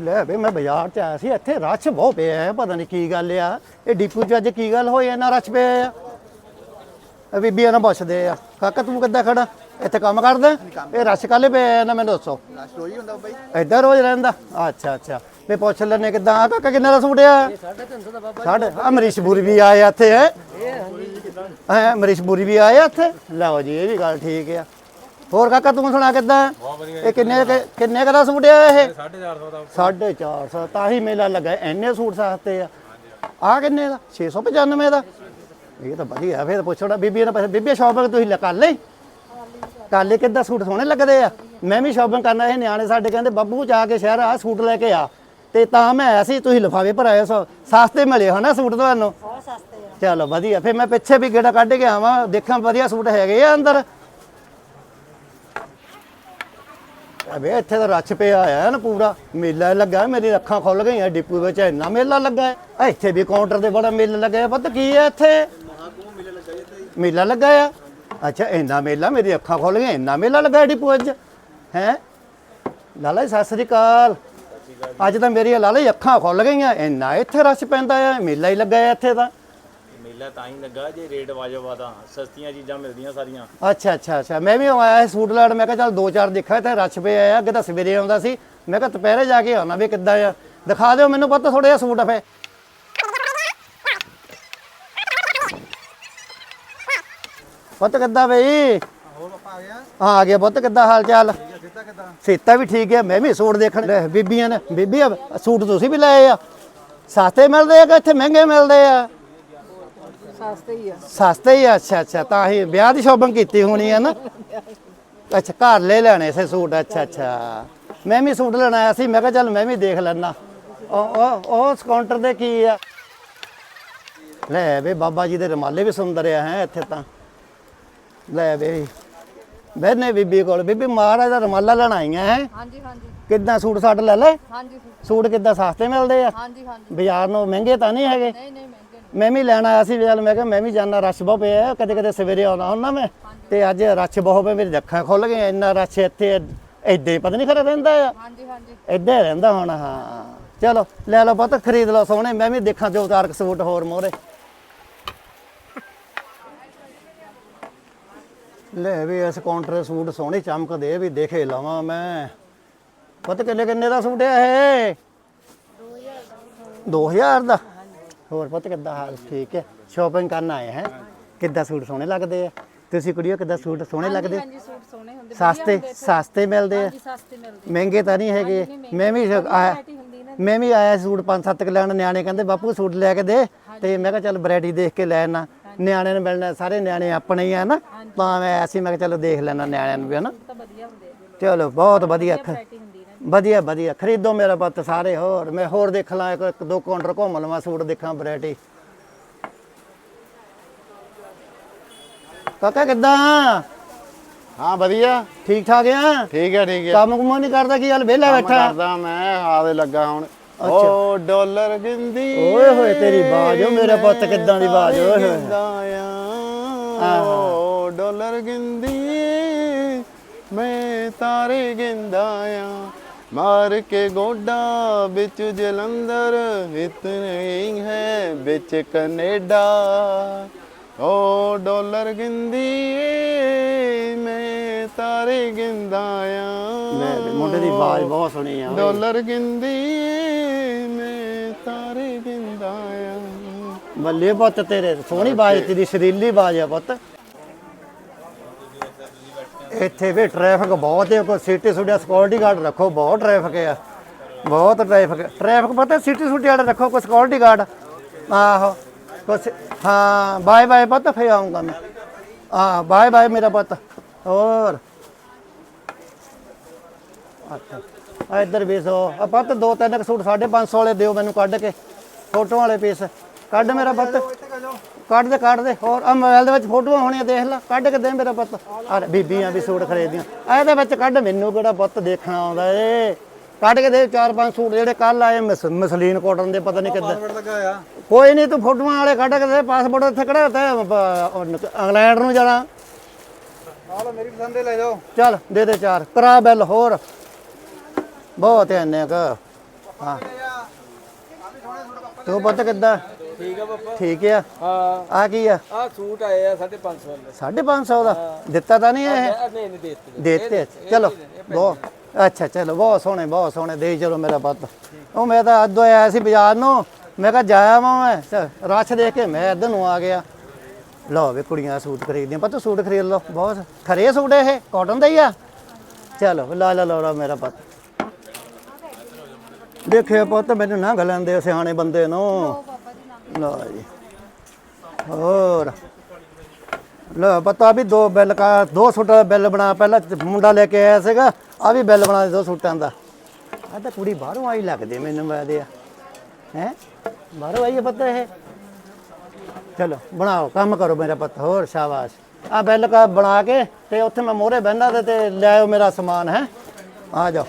ਲੈ ਵੇ ਮੈਂ ਬਾਜ਼ਾਰ ਚ ਆਇਆ ਸੀ ਇੱਥੇ ਰਸ਼ ਬਹੁਤ ਪਿਆ ਹੈ ਪਤਾ ਨਹੀਂ ਕੀ ਗੱਲ ਆ। ਇਹ ਡੀਪੂ ਚ ਅੱਜ ਕੀ ਗੱਲ ਹੋਈ ਇੰਨਾ ਰਸ਼ ਪਿਆ ਆ? ਇਹ ਬੀਬੀਆਂ ਨਾਲ ਪੁੱਛਦੇ ਆ ਕਾਕਾ ਤੂੰ ਕਿੱਦਾਂ ਖੜਾ? ਇੱਥੇ ਕੰਮ ਕਰਦਾ? ਇਹ ਰਸ਼ ਕਾਲੇ ਪਿਆ ਆ ਨਾ ਮੈਨੂੰ ਦੱਸੋ। ਹੁੰਦਾ ਬਾਈ। ਏਦਾਂ ਰੋਜ਼ ਰਹਿੰਦਾ? ਅੱਛਾ ਅੱਛਾ। ਮੈਂ ਪੁੱਛ ਲੈਨੇ ਕਿੱਦਾਂ ਆ ਕਾਕਾ ਕਿੰਨੇ ਦਾ ਸੂਟ ਆ? ਸਾਢੇ ਆ ਅਮਰੀਸ਼ ਬੁਰੀ ਵੀ ਆਏ ਇੱਥੇ ਹੈ? ਹੈ ਅਮਰੀਸ਼ ਬੁਰੀ ਵੀ ਆਏ ਇੱਥੇ? ਲਓ ਜੀ ਇਹ ਵੀ ਗੱਲ ਠੀਕ ਆ। ਹੋਰ ਕਾਕਾ ਤੂੰ ਸੁਣਾ ਕਿੱਦਾਂ? ਇਹ ਕਿੰਨੇ ਕੁ- ਕਿੰਨੇ ਕੁ ਦਾ ਸੂਟ ਆ ਇਹ? 450 ਦਾ 450 ਤਾਂ ਹੀ ਮੇਲਾ ਲੱਗਾ ਇੰਨੇ ਸੂਟ ਸਸਤੇ ਆ। ਆ ਕਿੰਨੇ ਦਾ? 695 ਦਾ। ਇਹ ਤਾਂ ਵਧੀਆ ਫਿਰ ਪੁੱਛਣਾ ਬੀਬੀ ਨੇ ਪੈਸੇ ਬੀਬੀ ਸ਼ਾਪਿੰਗ ਤੁਸੀਂ ਲ- ਕਰ ਲਈ? ਕਾਲੇ ਕਿੱਦਾਂ ਸੂਟ ਸੋਹਣੇ ਲੱਗਦੇ ਆ? ਮੈਂ ਵੀ ਸ਼ਾਪਿੰਗ ਕਰਨਾ ਇਹ ਨਿਆਣੇ ਸਾਡੇ ਕਹਿੰਦੇ ਬੱਬੂ ਜਾ ਕੇ ਸ਼ਹਿਰ ਆ ਸੂਟ ਲੈ ਕੇ ਆ। ਤੇ ਤਾਂ ਮੈਂ ਆਇਆ ਸੀ ਤੁਸੀਂ ਲਿਫਾਵੇ ਭਰਾਏ ਸੋ ਸਸਤੇ ਮਿਲੇ ਹਨਾ ਸੂਟ ਤੁਹਾਨੂੰ? ਬਹੁਤ ਸਸਤੇ ਆ। ਚਲੋ ਵਧੀਆ ਫਿਰ ਮੈਂ ਪਿੱਛੇ ਵੀ ਗੇੜਾ ਕੱਢ ਕੇ ਆਵਾਂ ਦੇਖਾਂ ਵਧੀਆ ਸੂਟ ਹੈਗੇ ਆ ਅੰਦਰ। ਅਬੇ ਇੱਥੇ ਤਾਂ ਰੱਛ ਪਿਆ ਆ ਨਾ ਪੂਰਾ। ਮੇਲਾ ਲੱਗਾ ਮੇਰੀ ਅੱਖਾਂ ਖੁੱਲ ਗਈਆਂ ਡਿਪੂ ਵਿੱਚ ਇੰਨਾ ਮੇਲਾ ਲੱਗਾ ਹੈ। ਇੱਥੇ ਵੀ ਕਾਊਂਟਰ ਤੇ ਬੜਾ ਮੇਲਾ ਲੱਗਾ ਹੈ। ਪਤਾ ਕੀ ਹੈ ਇੱਥੇ? ਮੇਲਾ ਲੱਗਾ ਆ। ਅੱਛਾ ਇੰਨਾ ਮੇਲਾ ਮੇਰੀ ਅੱਖਾਂ ਖੁੱਲ ਗਈਆਂ ਇੰਨਾ ਮੇਲਾ ਲੱਗਾ ਡਿਪੂ ਵਿੱਚ। ਹੈ? ਲਾਲਾ ਜੀ, ਸਤਿ ਸ੍ਰੀ ਅਕਾਲ। ਅੱਜ ਤਾਂ ਮੇਰੀਆਂ ਲਾਲਾ ਜੀ ਅੱਖਾਂ ਖੁੱਲ ਗਈਆਂ ਇੰਨਾ ਇੱਥੇ ਰਸ਼ ਪੈਂਦਾ ਆ ਮੇਲਾ ਹੀ ਲੱਗਾ ਹੈ ਇੱਥੇ ਤਾਂ। ਮੇਲਾ ਤਾਂ ਹੀ ਲੱਗਾ ਜੇ ਰੇਟ ਵਾਜਬ ਤਾਂ ਸਸਤੀਆਂ ਚੀਜ਼ਾਂ ਮਿਲਦੀਆਂ ਸਾਰੀਆਂ। ਅੱਛਾ ਅੱਛਾ ਅੱਛਾ। ਮੈਂ ਵੀ ਆਇਆ ਸੀ ਸੂਟ ਲੈਣ ਮੈਂ ਕਿਹਾ ਚੱਲ ਦੋ ਚਾਰ ਦੇਖਿਆ ਤੇ ਰਸ਼ ਪਿਆ ਆ ਅੱਗੇ ਤਾਂ ਸਵੇਰੇ ਆਉਂਦਾ ਸੀ। ਮੈਂ ਕਿਹਾ ਦੁਪਹਿਰੇ ਜਾ ਕੇ ਆਉਣਾ ਵੀ ਕਿੱਦਾਂ ਆ। ਦਿਖਾ ਦਿਓ ਮੈਨੂੰ ਪਤਾ ਥੋੜੇ ਜਿਹਾ ਸੂਟ ਫੇ। ਪੁੱਤ ਕਿੱਦਾਂ ਬਈ? ਹੋਰ ਪਾਪਾ ਆ ਗਿਆ ਹਾਂ ਆ ਗਿਆ ਪੁੱਤ ਕਿੱਦਾਂ ਹਾਲ ਚਾਲ? ਸਿੱਧਾ ਕਿਦਾਂ ਸੀਤਾ ਵੀ ਠੀਕ ਹੈ ਮੈਂ ਵੀ ਸੂਟ ਦੇਖਣ। ਲੈ, ਬੀਬੀਆਂ ਨੇ ਬੀਬੀ ਸੂਟ ਤੁਸੀਂ ਵੀ ਲਏ ਆ। ਸਸਤੇ ਮਿਲਦੇ ਆ ਕਿ ਇੱਥੇ ਮਹਿੰਗੇ ਮਿਲਦੇ ਆ? ਸਸਤੇ ਹੀ ਆ। ਸਸਤੇ ਹੀ ਆ, ਅੱਛਾ ਅੱਛਾ ਤਾਂ ਹੀ ਵਿਆਹ ਦੀ ਸ਼ਾਪਿੰਗ ਕੀਤੀ ਹੋਣੀ ਹੈ ਨਾ। ਅੱਛਾ ਘਰ ਲੈ ਲੈਣੇ ਸੇ ਸੂਟ ਅੱਛਾ ਅੱਛਾ। ਮੈਂ ਵੀ ਸੂਟ ਲੈਣ ਆਇਆ ਸੀ ਮੈਂ ਕਿਹਾ ਚੱਲ ਮੈਂ ਵੀ ਦੇਖ ਲੈਣਾ ਉਹ ਉਹ ਉਹ ਕਾਊਂਟਰ ਦੇ ਕੀ ਆ? ਲੈ ਵੇ ਬਾਬਾ ਜੀ ਦੇ ਰਮਾਲੇ ਵੀ ਸੁੰਦਰ ਆ ਹੈ ਇੱਥੇ ਤਾਂ। ਲੈ ਵੇ। ਬੈਨੇ ਬੀਬੀ ਕੋਲ। ਬੀਬੀ ਮਹਾਰਾਜ ਦਾ ਰਮਾਲਾ ਲੈਣ ਆਈਆਂ ਹੈ। ਹਾਂਜੀ ਹਾਂਜੀ। ਕਿੱਦਾਂ ਸੂਟ ਸਾਟ ਲੈ ਲੈ ਹਾਂਜੀ ਸੂਟ। ਕਿੱਦਾਂ ਸਸਤੇ ਮਿਲਦੇ ਆ? ਹਾਂਜੀ ਹਾਂਜੀ। ਬਾਜ਼ਾਰ ਨੂੰ ਮਹਿੰਗੇ ਤਾਂ ਨਹੀਂ ਹੈਗੇ? ਨਹੀਂ ਨਹੀਂ ਮੈਂ ਵੀ ਲੈਣ ਆਇਆ ਸੀ ਚੱਲ ਮੈਂ ਕਿਹਾ ਮੈਂ ਵੀ ਜਾਣਾ ਰਸ਼ ਬਹੁਤ ਪਿਆ ਕਦੇ ਕਦੇ ਸਵੇਰੇ ਆਉਣਾ ਹੁੰਦਾ ਮੈਂ। ਤੇ ਅੱਜ ਰਸ਼ ਬਹੁਤ ਪਿਆ ਮੇਰੀ ਅੱਖਾਂ ਖੁੱਲ ਗਈਆਂ ਇੰਨਾ ਰਸ਼ ਇੱਥੇ ਹੀ ਪਤਾ ਨਹੀਂ ਖਰਾ ਰਹਿੰਦਾ ਆ। ਹਾਂਜੀ ਹਾਂਜੀ। ਹੀ ਰਹਿੰਦਾ ਹੁਣ ਹਾਂ। ਚਲੋ ਲੈ ਲਓ ਪੁੱਤ ਖਰੀਦ ਲਓ ਸੋਹਣੇ ਮੈਂ ਵੀ ਦੇਖਾਂ ਦੋ ਚਾਰ ਕੁ ਸੂਟ ਹੋਰ ਮੋਰੇ ਲੈ ਵੀ ਇਸ ਕਾਊਂਟਰ ਦੇ ਸੂਟ ਸੋਹਣੇ ਚਮਕਦੇ ਵੀ ਦੇਖੇ ਲਵਾਂ ਮੈਂ। ਪੁੱਤ ਕਿੰਨੇ ਕਿੰਨੇ ਦਾ ਸੂਟ ਹੈ ਇਹ? 2000 ਦਾ। ਹੋਰ ਪੁੱਤ ਕਿੱਦਾਂ ਹਾਲ ਠੀਕ ਹੈ? ਸ਼ਾਪਿੰਗ ਕਰਨ ਆਏ ਹੈ? ਕਿੱਦਾਂ ਸੂਟ ਸੋਹਣੇ ਲੱਗਦੇ ਆ? ਤੁਸੀਂ ਕੁੜੀਓ ਕਿੱਦਾਂ ਸੂਟ ਸੋਹਣੇ ਲੱਗਦੇ? ਹਾਂਜੀ ਸੂਟ ਸੋਹਣੇ ਹੁੰਦੇ ਸਸਤੇ ਸਸਤੇ ਮਿਲਦੇ ਆ? ਹਾਂਜੀ ਸਸਤੇ ਮਿਲਦੇ। ਮਹਿੰਗੇ ਤਾਂ ਨਹੀਂ ਹੈਗੇ। ਮੈਂ ਵੀ ਆਇਆ ਨਾ ਮੈਂ ਵੀ ਆਇਆ ਸੂਟ ਪੰਜ ਸੱਤ ਕੁ ਲੈਣ ਨਿਆਣੇ ਕਹਿੰਦੇ ਬਾਪੂ ਸੂਟ ਲੈ ਕੇ ਦੇ। ਤੇ ਮੈਂ ਕਿਹਾ ਚੱਲ ਵੈਰਾਈਟੀ ਦੇਖ ਕੇ ਲੈ ਆਣਾ ਨਿਆਣੇ ਨੂੰ ਮਿਲਣਾ ਸਾਰੇ ਨਿਆਣੇ ਆਪਣੇ ਹੀ ਆ ਨਾ। ਤਾਂ ਮੈਂ ਆਇਆ ਸੀ ਮੈਂ ਕਿਹਾ ਚਲੋ ਦੇਖ ਲੈਣਾ ਨਿਆਣਿਆਂ ਨੂੰ ਵੀ ਹਨਾ? ਚਲੋ ਬਹੁਤ ਵਧੀਆ ਨਾ ਵਧੀਆ ਵਧੀਆ। ਖਰੀਦੋ ਮੇਰਾ ਪੁੱਤ ਸਾਰੇ ਹੋਰ। ਮੈਂ ਹੋਰ ਦੇਖ ਲਾਂ ਇੱਕ ਇੱਕ ਦੋ ਕਾਊਂਟਰ ਘੁੰਮ ਲਵਾਂ ਸੂਟ ਦੇਖਾਂ ਵੈਰਾਈਟੀ ਕਾਕਾ ਕਿੱਦਾਂ? ਹਾਂ ਵਧੀਆ। ਠੀਕ ਠਾਕ ਆ? ਠੀਕ ਹੈ ਠੀਕ ਹੈ ਕੰਮ ਕੁਮ ਨਹੀਂ ਕਰਦਾ ਕੀ? ਹਾਲ ਵਿਹਲਾ ਕੰਮ ਬੈਠਾ। ਕਰਦਾ ਮੈਂ ਹਾਵੇ ਲੱਗਾ ਹੁਣ। ਓ ਡਾਲਰ ਗਿੰਦੀ ਓਏ ਹੋਏ ਤੇਰੀ ਬਾਜ ਓ ਮੇਰਾ ਪੁੱਤ ਕਿੱਦਾਂ ਦੀ ਬਾਜ ਓਏ ਹੋਏ। ਓ ਡਾਲਰ ਗਿੰਦੀ ਮੈਂ ਤਾਰੇ ਗਿੰਦਾ ਆ। ਮਾਰ ਕੇ ਗੋਡਾ ਵਿੱਚ ਜਲੰਧਰ ਇਤਨੇ ਹੀ ਵਿੱਚ ਕੈਨੇਡਾ। ਓ ਡਾਲਰ ਗਿੰਦੀ ਮੈਂ ਤਾਰੇ ਗਿੰਦਾ ਆ ਵੀ ਮੁੰਡੇ ਦੀ ਬਾਜ ਬਹੁਤ ਸੁਣੀ ਆ। ਡਾਲਰ ਗਿੰਦੀ ਮੈਂ ਤਾਰੇ ਗਿੰਦਾ ਆ ਬੱਲੇ ਪੁੱਤ ਤੇਰੇ ਸੋਹਣੀ ਬਾਜ ਤੇਰੀ ਸ਼ਰੀਲੀ ਬਾਜ ਆ ਪੁੱਤ। ਇੱਥੇ ਵੀ ਟ੍ਰੈਫਿਕ ਬਹੁਤ ਹੈ, ਕੋਈ ਸਿਟੀ ਸੁਡਿਆ ਸਿਕਿਉਰਿਟੀ ਗਾਰਡ ਰੱਖੋ, ਬਹੁਤ ਟ੍ਰੈਫਿਕ ਆ ਬਹੁਤ ਟ੍ਰੈਫਿਕ ਟ੍ਰੈਫਿਕ ਪਤਾ ਸਿਟੀ ਸੁਡੀ ਵਾਲੇ ਰੱਖੋ, ਕੋਈ ਸਿਕਿਉਰਿਟੀ ਗਾਰਡ ਆਹੋ ਕੁਛ ਹਾਂ ਬਾਏ ਬਾਏ ਪੁੱਤ ਫੇ ਆਉਂਗਾ ਮੈਂ। ਹਾਂ ਬਾਏ ਬਾਏ ਮੇਰਾ ਪੁੱਤ। ਹੋਰ? ਅੱਛਾ। ਆ ਇੱਧਰ ਵੀ ਸੋ, ਆ ਪੁੱਤ, ਦੋ ਤਿੰਨ ਕੁ ਸੂਟ 550 ਵਾਲੇ ਦਿਓ ਮੈਨੂੰ ਕੱਢ ਕੇ ਫੋਟੋ ਵਾਲੇ ਪੀਸ ਕੱਢ ਮੇਰਾ ਪੁੱਤ। ਕੱਢ ਦੇ ਕੱਢ ਦੇ। ਹੋਰ ਆ ਮੋਬਾਈਲ ਦੇ ਵਿੱਚ ਫੋਟੋਆਂ ਹੋਣੀਆਂ ਦੇਖ ਲੈ। ਕੱਢ ਕੇ ਦੇ ਮੇਰਾ ਪੁੱਤ। ਆ ਬੀਬੀਆਂ ਵੀ ਸੂਟ ਖਰੀਦੀਆਂ ਆ ਇਹਦੇ ਵਿੱਚ ਕੱਢ ਮੈਨੂੰ ਕਿਹੜਾ ਪੁੱਤ ਦੇਖਣਾ ਆਉਂਦਾ ਏ? ਕੱਢ ਕੇ ਦੇ ਚਾਰ ਪੰਜ ਸੂਟ ਜਿਹੜੇ ਕੱਲ ਆਏ ਮਸ- ਮਸਲੀਨ ਕਾਟਨ ਦੇ ਪਤਾ ਨਹੀਂ ਕਿੱਦਾਂ। ਕੋਈ ਨਹੀਂ ਤੂੰ ਫੋਟੋਆਂ ਵਾਲੇ ਕੱਢ ਕੇ ਦੇ ਪਾਸਪੋਰਟ ਇੱਥੇ ਕਿਹੜਾ ਤੇ ਇੰਗਲੈਂਡ ਨੂੰ ਜਾਣਾ। ਆ ਲੋ ਮੇਰੀ ਪਸੰਦ ਦੇ ਲੈ ਜਾਓ। ਚੱਲ ਦੇ ਦੇ ਚਾਰ। ਕਰਾ ਬਿੱਲ ਹੋਰ। ਬਹੁਤ ਐ ਇੰਨੇ ਕ। ਹਾਂ। ਤੂੰ ਪੁੱਤ ਕਿੱਦਾਂ? ਠੀਕ ਆ ਪਾਪਾ। ਠੀਕ ਆ? ਹਾਂ। ਆ ਕੀ ਆ? ਆ ਸੂਟ ਆਏ ਆ 550 ਵਾਲੇ। 550 ਦਾ? ਦਿੱਤਾ ਤਾਂ ਨਹੀਂ ਇਹ? ਨਹੀਂ ਨਹੀਂ ਦੇ ਦਿੱਤੇ। ਦੇਤੇ ਚਲੋ ਬਹੁਤ ਅੱਛਾ ਚਲੋ ਬਹੁਤ ਸੋਹਣੇ ਬਹੁਤ ਸੋਹਣੇ। ਦੇ ਚਲੋ ਮੇਰਾ ਪੁੱਤ। ਉਹ ਮੈਂ ਤਾਂ ਅੱਧੋ ਆਇਆ ਸੀ ਬਾਜ਼ਾਰ ਨੂੰ। ਮੈਂ ਕਿਹਾ ਜਾਇਆ ਵਾਂ ਮੈਂ। ਰਸ਼ ਦੇਖ ਕੇ ਮੈਂ ਇੱਧਰ ਨੂੰ ਆ ਗਿਆ। ਲਓ ਵੀ ਕੁੜੀਆਂ ਸੂਟ ਖਰੀਦੀਆਂ ਪਤਾ ਸੂਟ ਖਰੀਦ ਲਓ। ਬਹੁਤ ਖਰੇ ਸੂਟ ਇਹ। ਕਾਟਨ ਦਾ ਹੀ ਆ। ਚਲੋ ਲਾ ਲਾ ਲਓ ਮੇਰਾ ਪੁੱਤ। ਦੇਖਿਆ ਪੁੱਤ ਮੈਨੂੰ ਨਾ ਗਲਣ ਦੇ ਸਿਆਣੇ ਬੰਦੇ ਨੂੰ। ਲਓ ਜੀ। ਹੋਰ। ਲੈ ਪਤਾ ਵੀ ਦੋ ਬਿੱਲ ਕਾ, ਦੋ ਸੂਟਾਂ ਦਾ ਬਿੱਲ ਬਣਾ, ਪਹਿਲਾਂ ਮੁੰਡਾ ਲੈ ਕੇ ਆਇਆ ਸੀਗਾ ਆ ਵੀ ਬਿੱਲ ਬਣਾ ਦੇ ਦੋ ਸੂਟਾਂ ਦਾ। ਆ ਤਾਂ ਕੁੜੀ ਬਾਹਰੋਂ ਆਈ ਲੱਗਦੀ ਮੈਨੂੰ ਬਾਦੇ ਆ। ਹੈ? ਬਾਹਰੋਂ ਆਈ ਹੈ ਪਤਾ ਇਹ? ਚਲੋ, ਬਣਾਓ, ਕੰਮ ਕਰੋ ਮੇਰਾ ਪੁੱਤ, ਹੋਰ ਸ਼ਾਬਾਸ਼। ਆ ਬਿੱਲ ਕਾ ਬਣਾ ਕੇ, ਤੇ ਉੱਥੇ ਮੈਂ ਮੋਹਰੇ ਬਹਿਣਾ ਤੇ ਤੇ ਲੈ ਆਓ ਮੇਰਾ ਸਮਾਨ, ਹੈ? ਆ ਜਾਓ।